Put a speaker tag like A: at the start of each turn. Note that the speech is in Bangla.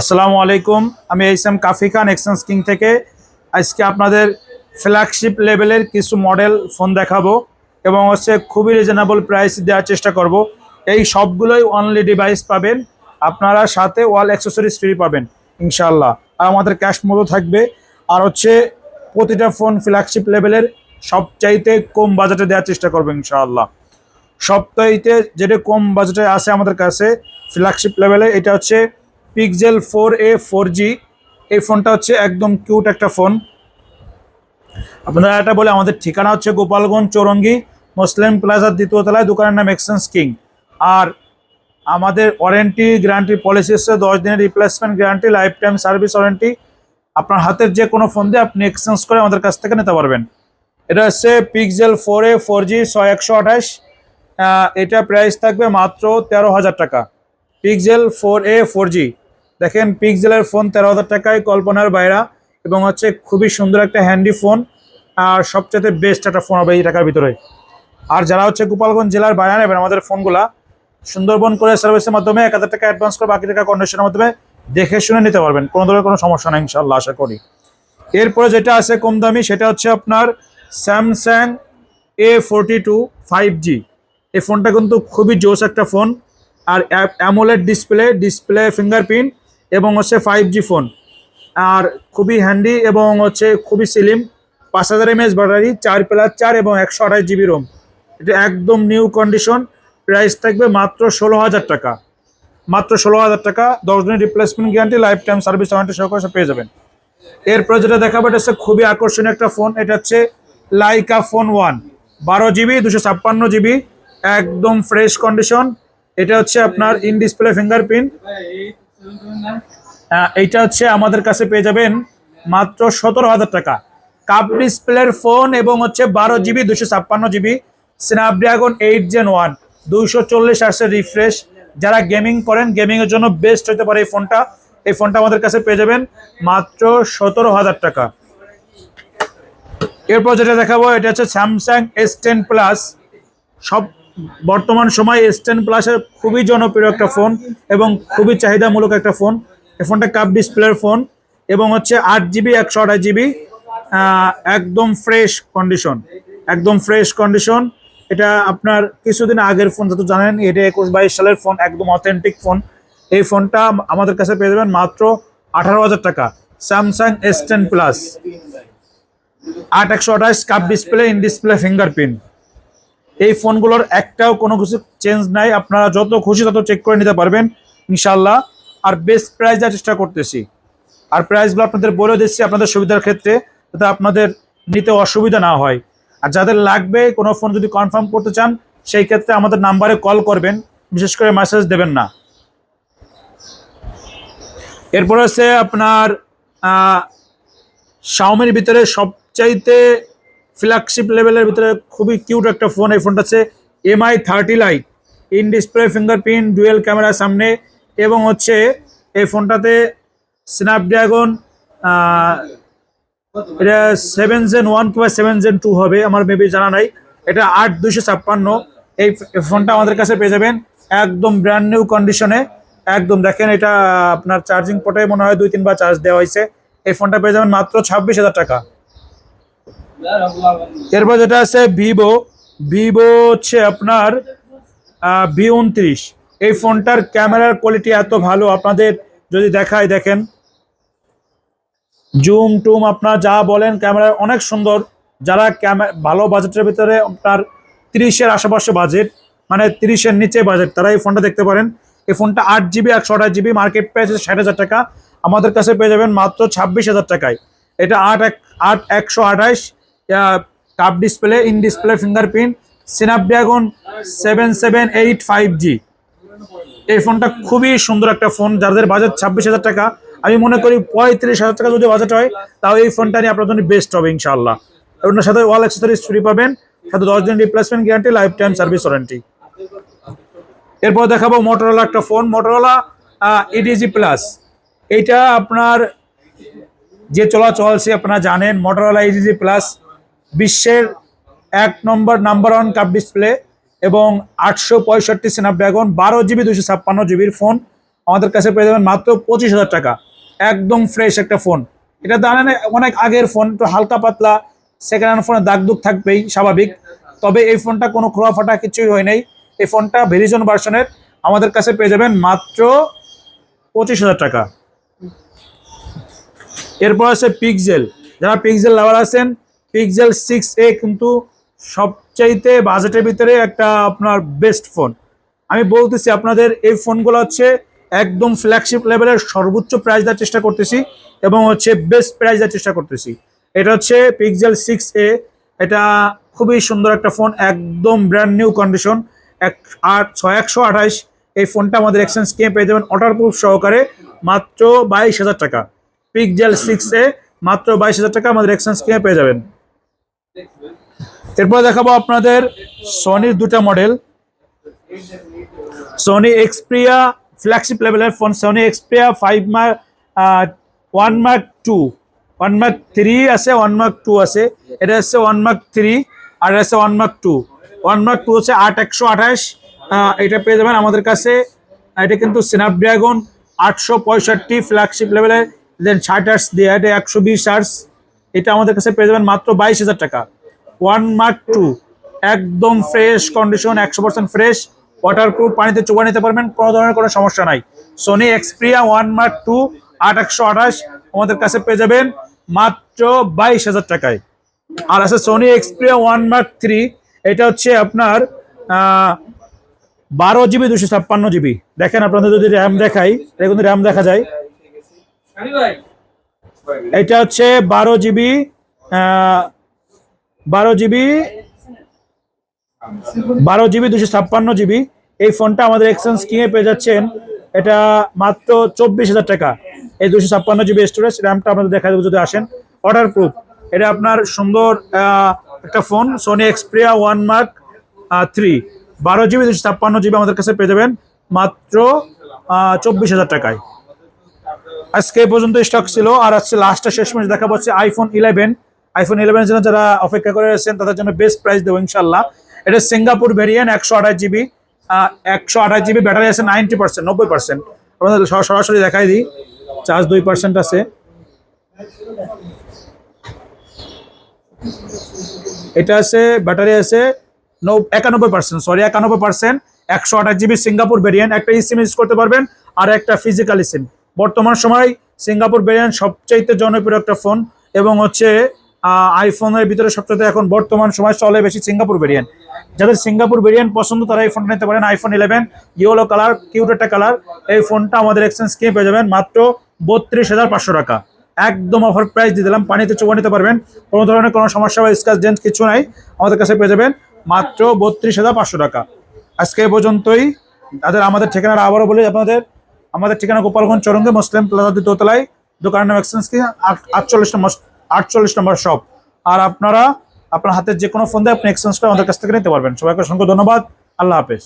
A: আসসালামু আলাইকুম। আমি এইসাম কাফি খান এক্সচেঞ্জ কিং থেকে। আজকে আপনাদের ফ্ল্যাগশিপ লেভেলের কিছু মডেল ফোন দেখাবো এবং হচ্ছে খুবই রিজনেবল প্রাইস দেওয়ার চেষ্টা করব। এই সবগুলোই অনলি ডিভাইস পাবেন। আপনারা সাথে ওয়াল অ্যাক্সেসরিজ ফ্রি পাবেন ইনশাল্লাহ আর আমাদের ক্যাশ মতো থাকবে। আর হচ্ছে প্রতিটা ফোন ফ্ল্যাগশিপ লেভেলের সবচাইতে কম বাজেটে দেওয়ার চেষ্টা করব, ইনশাআল্লাহ। সপ্তাহিতে যেটা কম বাজেটে আছে আমাদের কাছে ফ্ল্যাগশিপ লেভেলে এটা হচ্ছে Pixel four A four G এই ফোনটা হচ্ছে একদম কিউট একটা ফোন আপনারা এটা বলে আমাদের ঠিকানা হচ্ছে গোপালগঞ্জ চৌরঙ্গি, মুসলিম প্লাজার দ্বিতীয় তলায়, দোকানের নাম এক্সচেঞ্জ কিং আর আমাদের ওয়ারেন্টি গ্যারান্টি পলিসি হচ্ছে দশ দিনের replacement guarantee life time service warranty আপনার হাতের যে কোনো ফোন দিয়ে আপনি এক্সচেঞ্জ করে আমাদের কাছ থেকে নিতে পারবেন। এটা হচ্ছে Pixel four A four G ছয় একশো আঠাশ। এটা প্রাইস থাকবে মাত্র তেরো হাজার টাকা। Pixel four A four G দেখেন পিকজেলের ফোন তেরো হাজার টাকায় কল্পনার বাইরা এবং হচ্ছে খুবই সুন্দর একটা হ্যান্ডি ফোন আর সবচেয়ে বেস্ট একটা ফোন হবে এই টাকার ভিতরে। আর যারা হচ্ছে গোপালগঞ্জ জেলার বাইরে নেবেন আমাদের ফোনগুলা সুন্দরবন করে সার্ভিসের মাধ্যমে এক হাজার টাকা অ্যাডভান্স করে বাকি টাকা কন্ডিশনের মাধ্যমে দেখে শুনে নিতে পারবেন। কোনো ধরনের কোনো সমস্যা নেই ইনশাল্লাহ আশা করি। এরপরে যেটা আছে কম দামি, সেটা হচ্ছে আপনার Samsung A forty two five G এই ফোনটা কিন্তু খুবই জোস একটা ফোন আর অ্যামোলেড ডিসপ্লে ডিসপ্লে ফিঙ্গারপ্রিন্ট এবং হচ্ছে ফাইভ জি ফোন আর খুবই হ্যান্ডি এবং হচ্ছে খুবই সিলিম পাঁচ হাজার এমএস ব্যাটারি চার প্লাস চার এবং একশো আঠাশ জিবি রোম এটা একদম নিউ কন্ডিশন প্রাইস থাকবে মাত্র ষোলো হাজার টাকা। মাত্র ষোলো হাজার টাকা, দশ দিনের replacement guarantee life time service warranty সহকারে পেয়ে যাবেন। এরপরে যেটা দেখাবো, এটা হচ্ছে খুবই আকর্ষণীয় একটা ফোন এটা হচ্ছে লাইকা ফোন ওয়ান বারো জিবি দুশো ছাপ্পান্ন জিবি একদম ফ্রেশ কন্ডিশন এটা হচ্ছে আপনার ইন ডিসপ্লে ফিঙ্গারপ্রিন্ট এইটা হচ্ছে আমাদের কাছে পেয়ে যাবেন মাত্র সতেরো হাজার টাকা। কাপ ডিসপ্লের ফোন এবং হচ্ছে বারো জিবি দুশো ছাপ্পান্ন GB Snapdragon eight gen one দুইশো চল্লিশ আসছে রিফ্রেশ যারা গেমিং করেন গেমিং এর জন্য বেস্ট হতে পারে এই ফোনটা এই ফোনটা আমাদের কাছে পেয়ে যাবেন মাত্র সতেরো হাজার টাকা। এরপর যেটা দেখাবো, এটা হচ্ছে স্যামসাং এস টেন প্লাস সব বর্তমান সময় এস টেন প্লাসের খুবই জনপ্রিয় একটা ফোন এবং খুবই চাহিদামূলক একটা ফোন এই ফোনটা কাপ ডিসপ্লের ফোন এবং হচ্ছে আট জিবি একশো আঠাশ জিবি একদম ফ্রেশ কন্ডিশন একদম ফ্রেশ কন্ডিশন এটা আপনার কিছুদিন আগের ফোন যত জানেন, এটা একুশ বাইশ সালের ফোন একদম অথেন্টিক ফোন এই ফোনটা আমাদের কাছে পেয়ে যাবেন মাত্র আঠারো হাজার টাকা। স্যামসাং এস টেন প্লাস আট একশো আঠাশ cup display in display fingerprint এই ফোনগুলোর একটাও কোনো কিছু চেঞ্জ নাই। আপনারা যত খুশি তত চেক করে নিতে পারবেন ইনশাল্লাহ আর বেস্ট প্রাইস দেওয়ার চেষ্টা করতেছি। আর প্রাইসগুলো আপনাদের বলে দিচ্ছি আপনাদের সুবিধার ক্ষেত্রে, যাতে আপনাদের নিতে অসুবিধা না হয়। আর যাদের লাগবে, কোনো ফোন যদি কনফার্ম করতে চান, সেই ক্ষেত্রে আমাদের নাম্বারে কল করবেন, বিশেষ করে মেসেজ দেবেন না। এরপর আছে আপনার শাওমির ভিতরে সবচাইতে ফ্ল্যাগশিপ লেভেলের ভিতরে খুবই কিউট একটা ফোন এই ফোনটা হচ্ছে Mi thirty lite in display fingerprint dual camera সামনে, এবং হচ্ছে এই ফোনটাতে স্ন্যাপড্রাগন এটা সেভেন জেন ওয়ান কিংবা সেভেন জেন টু হবে, আমার মেবি জানা নাই। এটা আট দুইশো ছাপ্পান্ন। এই ফোনটা আমাদের কাছে পেয়ে যাবেন একদম ব্র্যান্ড নিউ কন্ডিশনে একদম দেখেন এটা আপনার চার্জিং পোর্টে মনে হয় দুই তিনবার চার্জ দেওয়া হয়েছে। এই ফোনটা পেয়ে যাবেন মাত্র ছাব্বিশ হাজার টাকা। এরপর যেটা আছে ভিভো ভিভো হচ্ছে আপনার ভি উনত্রিশ। এই ফোনটার ক্যামেরার কোয়ালিটি এত ভালো, আপনাদের যদি দেখায়, দেখেন। জুম, টুম, আপনার যা বলেন, ক্যামেরা অনেক সুন্দর। যারা ক্যামেরা ভালো বাজেটের ভিতরে আপনার তিরিশের আশেপাশে বাজেট মানে তিরিশের নিচে বাজেট তারা এই ফোনটা দেখতে পারেন। এই ফোনটা আট জিবি একশো আঠাশ জিবি মার্কেট প্রাইস ষাট হাজার টাকা। আমাদের কাছে পেয়ে যাবেন মাত্র ছাব্বিশ হাজার টাকায়। এটা আট এক, আট একশো আঠাশ cup display in display fingerprint Snapdragon seven seven eight five G এই ফোনটা খুবই সুন্দর একটা ফোন যাদের বাজেট ছাব্বিশ হাজার টাকা। আমি মনে করি পঁয়ত্রিশ হাজার টাকা যদি বাজেট হয়, তাও এই ফোনটা নিয়ে আপনার জন্য বেস্ট হবে ইনশাআল্লাহ। ওনার সাথে ওয়াল অ্যাক্সেসরিজ ফ্রি পাবেন, সাথে দশ দিন replacement guarantee life time service warranty এরপর দেখাবো মোটরোলা একটা ফোন মোটরোলা ইডিজি প্লাস এইটা আপনার যে চলাচল সে আপনারা জানেন মোটরোলা ইডিজি প্লাস বিশ্বের এক নম্বর নাম্বার ওয়ান কাপ ডিসপ্লে এবং আটশো পঁয়ষট্টি স্ন্যাপড্রাগন বারো জিবি দুশো ছাপ্পান্ন জিবির ফোন আমাদের কাছে পেয়ে যাবেন মাত্র পঁচিশ হাজার টাকা। একদম ফ্রেশ একটা ফোন এটা জানেন অনেক আগের ফোন একটু হালকা পাতলা সেকেন্ড হ্যান্ড ফোনে দাগ দুগ থাকবেই, স্বাভাবিক। তবে এই ফোনটা কোনো খোলা ফাটা কিছুই হয় নাই। এই ফোনটা ভেরিজন ভার্সনের আমাদের কাছে পেয়ে যাবেন মাত্র পঁচিশ হাজার টাকা। এরপর আছে পিকজেল যারা পিকজেল লাভার আছেন পিকজেল সিক্স এ কিন্তু সবচাইতে বাজেটের ভিতরে একটা আপনার বেস্ট ফোন আমি বলতেছি, আপনাদের এই ফোনগুলো হচ্ছে একদম ফ্ল্যাগশিপ লেভেলের সর্বোচ্চ প্রাইস দেওয়ার চেষ্টা করতেছি এবং হচ্ছে বেস্ট প্রাইস দেওয়ার চেষ্টা করতেছি। এটা হচ্ছে পিকজেল সিক্স এ এটা খুবই সুন্দর একটা ফোন একদম ব্র্যান্ড নিউ কন্ডিশন এক আট, ছয়, একশো আঠাইশ এই ফোনটা আমাদের এক্সচেঞ্জ কিনে পেয়ে যাবেন ওয়াটারপ্রুফ সহকারে। মাত্র বাইশ হাজার টাকা। পিকজেল সিক্স এ মাত্র বাইশ হাজার টাকা আমাদের এক্সচেঞ্জ কিনে পেয়ে যাবেন। এরপর দেখাবো আপনাদের সনির দুটা মডেল সোনি এক্সপ্রিয়া ফ্ল্যাগশিপ লেভেলের phone Sony Xperia five mark one mark two one mark three আছে ওয়ান মার্ক টু আছে। এটা হচ্ছে ওয়ান মার্ক থ্রি আর হচ্ছে one mark two one mark two হচ্ছে আট, একশো আঠাশ। এটা পেয়ে যাবেন আমাদের কাছে। এটা কিন্তু স্ন্যাপড্রাগন আটশো পঁয়ষট্টি ফ্ল্যাগশিপ লেভেলের দেন ষাট আর্টস দিয়ে, এটা একশো বিশ আর্টস এটা আমাদের কাছে পেয়ে যাবেন মাত্র বাইশ হাজার টাকা। ওয়ান মার্ক টু একদম ফ্রেশ কন্ডিশন একশো পার্সেন্ট ফ্রেশ ওয়াটারপ্রুফ পানিতে চোবা নিতে পারবেন, কোনো ধরনের কোনো সমস্যা নাই। Sony Xperia one mark two আট একশো আঠাশ, আমাদের কাছে পেয়ে যাবেন মাত্র বাইশ হাজার টাকায়। আর আছে Sony Xperia one mark three এটা হচ্ছে আপনার বারো জিবি দুশো ছাপ্পান্ন জিবি। দেখেন আপনাদের যদি র্যাম দেখাই, এটা কিন্তু র্যাম দেখা যায়। এটা হচ্ছে বারো জিবি বারো জিবি বারো জিবি দুশো ছাপ্পান্ন জিবি। এই ফোনটা আমাদের এক্সচেঞ্জ কিনে পেয়ে যাচ্ছেন। এটা মাত্র চব্বিশ হাজার টাকা। এই দুশো ছাপ্পান্ন জিবি স্টোরেজ র্যামটা আপনাদের দেখা দেবো যদি আসেন। অর্ডার প্রুফ এটা আপনার সুন্দর একটা phone Sony Xperia one mark three বারো জিবি দুশো ছাপ্পান্ন জিবি আমাদের কাছে পেয়ে যাবেন। মাত্র চব্বিশ হাজার টাকায়। আজকে পর্যন্ত স্টক ছিল, আর আজকে লাস্টটা শেষ মাস দেখা পাচ্ছে আইফোন ইলেভেন আইফোন ইলেভেনের জন্য যারা অপেক্ষা করে আছেন, তাদের জন্য বেস্ট প্রাইস দেবো ইনশাল্লাহ এটা সিঙ্গাপুর ভেরিয়েন্ট একশো আঠাশ জিবি একশো আঠাশ জিবি ব্যাটারি আছে নাইনটি পার্সেন্ট নব্বই পার্সেন্ট আপনাদের সরাসরি দেখাই দিই। চার্জ দুই পার্সেন্ট আছে। এটা আছে ব্যাটারি আছে নব- একানব্বই পার্সেন্ট সরি একানব্বই পার্সেন্ট একশো আঠাশ জিবি সিঙ্গাপুর ভেরিয়েন্ট একটা সিম ইউজ করতে পারবেন, আর একটা ফিজিক্যাল সিম বর্তমান সময় সিঙ্গাপুর ভেরিয়েন্ট সবচাইতে জনপ্রিয় একটা ফোন এবং হচ্ছে আইফোনের ভিতরে সবচেয়ে এখন বর্তমান সময় চলে বেশি সিঙ্গাপুর ভেরিয়েন্ট। যাদের সিঙ্গাপুর ভেরিয়েন্ট পছন্দ, তারা এই ফোনটা নিতে পারেন iPhone eleven yellow colour cute একটা কালার এই ফোনটা আমাদের এক্সচেঞ্জ কিনে পেয়ে যাবেন মাত্র বত্রিশ হাজার পাঁচশো টাকা। একদম অফার প্রাইস দিয়ে দিলাম, পানিতে চোখা নিতে পারবেন। কোনো ধরনের কোনো সমস্যা বা স্কাচ ডেন্স কিছু নাই, আমাদের কাছে পেয়ে যাবেন মাত্র বত্রিশ হাজার পাঁচশো টাকা। আজকে পর্যন্তই। তাদের আমাদের ঠিকানাটা আবারও বলি আপনাদের আমাদের ঠিকানা গোপালগঞ্জ চরঙ্গে, মুসলিম প্লাজা দোতলায়। দোকানের নাম এক্সচেঞ্জ কি আটচল্লিশ নম্বর আটচল্লিশ নম্বর শপ আর আপনারা, আপনার হাতে যে কোনো ফোন দিয়ে আপনি এক্সচেঞ্জ করে আমাদের কাছ থেকে নিতে পারবেন। সবাইকে অসংখ্য ধন্যবাদ। আল্লাহ হাফেজ।